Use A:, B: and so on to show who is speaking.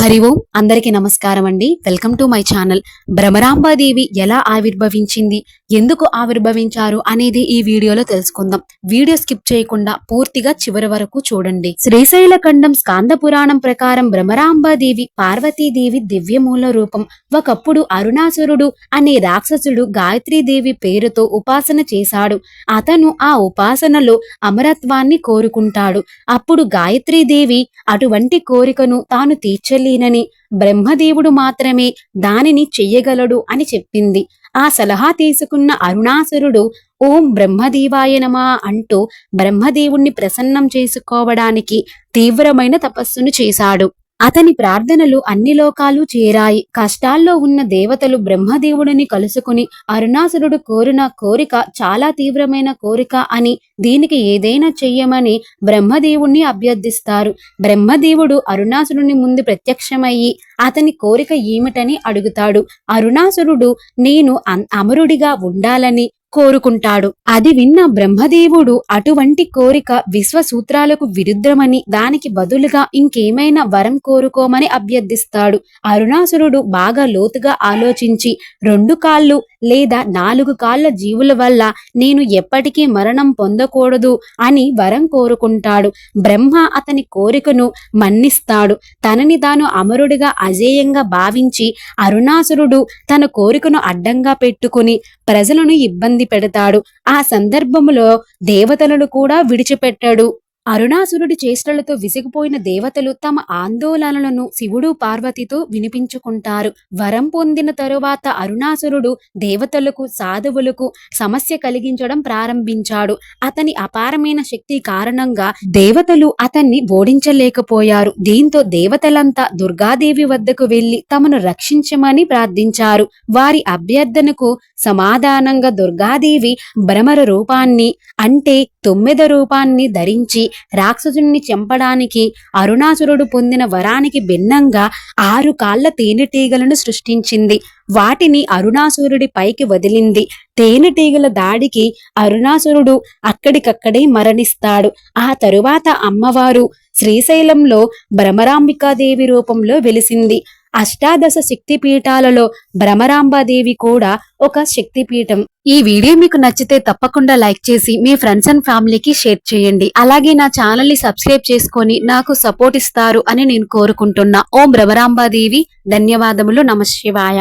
A: హరి ఓం అందరికీ నమస్కారం అండి. Welcome to my channel. Bhramarambadevi ఎలా ఆవిర్భవించింది ఎందుకు ఆవిర్భవించారు అనేది ఈ వీడియోలో తెలుసుకుందాం. వీడియో స్కిప్ చేయకుండా పూర్తిగా చివరి వరకు చూడండి. శ్రీశైల ఖండం స్కాంద పురాణం ప్రకారం భ్రమరాంబాదేవి పార్వతీదేవి దివ్యమూల రూపం. ఒకప్పుడు అరుణాసురుడు అనే రాక్షసుడు గాయత్రీదేవి పేరుతో ఉపాసన చేశాడు. అతను ఆ ఉపాసనలో అమరత్వాన్ని కోరుకుంటాడు. అప్పుడు గాయత్రీదేవి అటువంటి కోరికను తాను చేయలేనని బ్రహ్మదేవుడు మాత్రమే దానిని చెయ్యగలడు అని చెప్పింది. ఆ సలహా తీసుకున్న అరుణాసురుడు ఓం బ్రహ్మదేవాయనమా అంటూ బ్రహ్మదేవుణ్ణి ప్రసన్నం చేసుకోవడానికి తీవ్రమైన తపస్సును చేశాడు. అతని ప్రార్థనలు అన్ని లోకాలు చేరాయి. కష్టాల్లో ఉన్న దేవతలు బ్రహ్మదేవుడిని కలుసుకుని అరుణాసురుడు కోరిన కోరిక చాలా తీవ్రమైన కోరిక అని దీనికి ఏదైనా చెయ్యమని బ్రహ్మదేవుణ్ణి అభ్యర్థిస్తారు. బ్రహ్మదేవుడు అరుణాసురుని ముందు ప్రత్యక్షమయ్యి అతని కోరిక ఏమిటని అడుగుతాడు. అరుణాసురుడు నేను అమరుడిగా ఉండాలని కోరుకుంటాడు. అది విన్న బ్రహ్మదేవుడు అటువంటి కోరిక విశ్వసూత్రాలకు విరుద్ధమని దానికి బదులుగా ఇంకేమైనా వరం కోరుకోమని అభ్యర్థిస్తాడు. అరుణాసురుడు బాగా లోతుగా ఆలోచించి రెండు కాళ్ళు లేదా నాలుగు కాళ్ళ జీవుల వల్ల నేను ఎప్పటికీ మరణం పొందకూడదు అని వరం కోరుకుంటాడు. బ్రహ్మ అతని కోరికను మన్నిస్తాడు. తనని తాను అమరుడిగా అజేయంగా భావించి అరుణాసురుడు తన కోరికను అడ్డంగా పెట్టుకుని ప్రజలను ఇబ్బంది పెడతాడు. ఆ సందర్భములో దేవతలను కూడా విడిచిపెట్టాడు. అరుణాసురుడి చేష్టలతో విసిగిపోయిన దేవతలు తమ ఆందోళనలను శివుడు పార్వతితో వినిపించుకుంటారు. వరం పొందిన తరువాత అరుణాసురుడు దేవతలకు సాధువులకు సమస్య కలిగించడం ప్రారంభించాడు. అతని అపారమైన శక్తి కారణంగా దేవతలు అతన్ని ఓడించలేకపోయారు. దీంతో దేవతలంతా దుర్గాదేవి వద్దకు వెళ్ళి తమను రక్షించమని ప్రార్థించారు. వారి అభ్యర్థనకు సమాధానంగా దుర్గాదేవి భ్రమర రూపాన్ని అంటే తొమ్మిద రూపాన్ని ధరించి రాక్షసుని చంపడానికి అరుణాసురుడు పొందిన వరానికి భిన్నంగా ఆరు కాళ్ళ తేనెటీగలను సృష్టించింది. వాటిని అరుణాసురుడి పైకి వదిలింది. తేనెటీగల దాడికి అరుణాసురుడు అక్కడికక్కడే మరణిస్తాడు. ఆ తరువాత అమ్మవారు శ్రీశైలంలో భ్రమరాంబికాదేవి రూపంలో వెలిసింది. అష్టాదశ శక్తిపీఠాలలో భ్రమరాంబాదేవి కూడా ఒక శక్తిపీఠం. ఈ వీడియో మీకు నచ్చితే తప్పకుండా లైక్ చేసి మీ ఫ్రెండ్స్ అండ్ ఫ్యామిలీకి షేర్ చేయండి. అలాగే నా ఛానల్ని సబ్స్క్రైబ్ చేసుకొని నాకు సపోర్ట్ ఇస్తారు అని నేను కోరుకుంటున్నా. ఓం భ్రమరాంబాదేవి. ధన్యవాదములు. నమశివాయ.